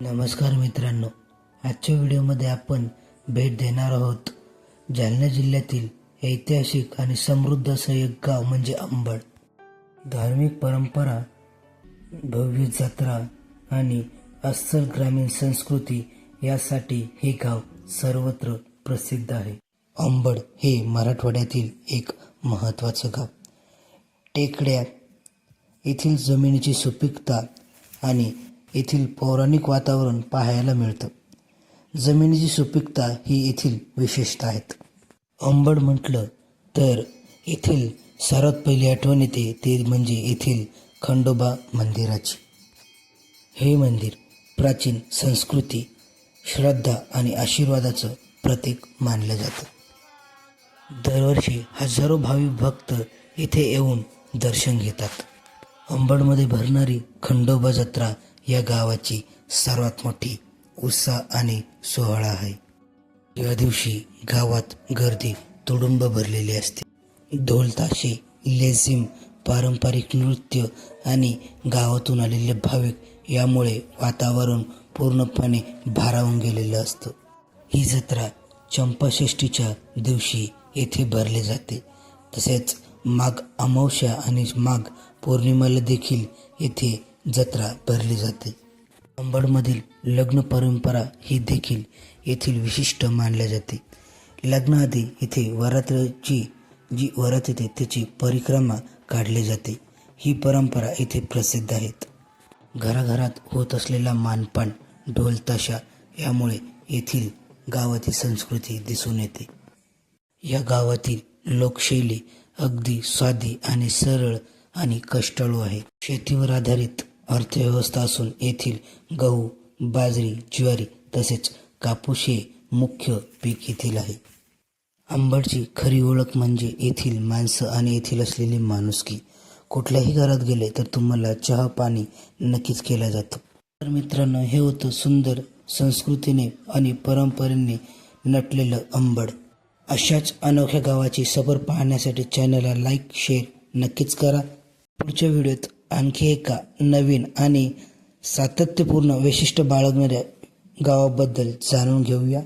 नमस्कार मित्रांनो आजच्या व्हिडिओमध्ये आपण भेट देणार आहोत जालना जिल्ह्यातील ऐतिहासिक आणि समृद्ध असं एक गाव म्हणजे अंबड. धार्मिक परंपरा भव्य जत्रा आणि अस्सल ग्रामीण संस्कृती यासाठी हे गाव सर्वत्र प्रसिद्ध आहे. अंबड हे मराठवाड्यातील एक महत्त्वाचं गाव. टेकड्या येथील जमिनीची सुपीकता आणि येथील पौराणिक वातावरण पाहायला मिळतं. जमिनीची सुपीकता ही येथील विशेषता आहेत. अंबड म्हटलं तर येथील सर्वात पहिली आठवण येते ते म्हणजे येथील खंडोबा मंदिराची. हे मंदिर प्राचीन संस्कृती श्रद्धा आणि आशीर्वादाचं प्रतीक मानलं जातं. दरवर्षी हजारो भावी भक्त येथे येऊन दर्शन घेतात. अंबडमध्ये भरणारी खंडोबा जत्रा या गावाची सर्वात मोठी उत्साह आणि सोहळा आहे. या दिवशी गावात गर्दी तुडुंब भरलेली असते. ढोलताशे लेझिम पारंपरिक नृत्य आणि गावातून आलेले भाविक यामुळे वातावरण पूर्णपणे भारावून गेलेलं असतं. ही जत्रा चंपाषष्ठीच्या दिवशी येथे भरली जाते. तसेच माघ अमावस्या आणि माघ पौर्णिमेला देखील येथे जत्रा भरली जाते. अंबडमधील लग्न परंपरा ही देखील येथील विशिष्ट मानल्या जाते. लग्नाआधी येथे वरात्राची जी वरात येते त्याची परिक्रमा काढली जाते. ही परंपरा येथे प्रसिद्ध आहेत. घराघरात होत असलेला मानपान ढोल ताशा यामुळे येथील गावातील संस्कृती दिसून येते. या गावातील लोकशैली अगदी साधी आणि सरळ आणि कष्टाळू आहे. शेतीवर आधारित अर्थव्यवस्था असून येथील गहू बाजरी ज्वारी तसेच कापूस हे मुख्य पीक येथील आहे. आंबडची खरी ओळख म्हणजे येथील माणसं आणि येथील असलेली माणुसकी. कुठल्याही घरात गेले तर तुम्हाला चहा पाणी नक्कीच केला जातो. तर मित्रांनो हे होतं सुंदर संस्कृतीने आणि परंपरेने नटलेलं अंबड अशाच अनोख्या गावाची सफर पाहण्यासाठी चॅनलला लाईक शेअर नक्कीच करा. पुढच्या व्हिडिओत आणखी एका नवीन आणि सातत्यपूर्ण वैशिष्ट्य बाळगणाऱ्या गावाबद्दल जाणून घेऊया.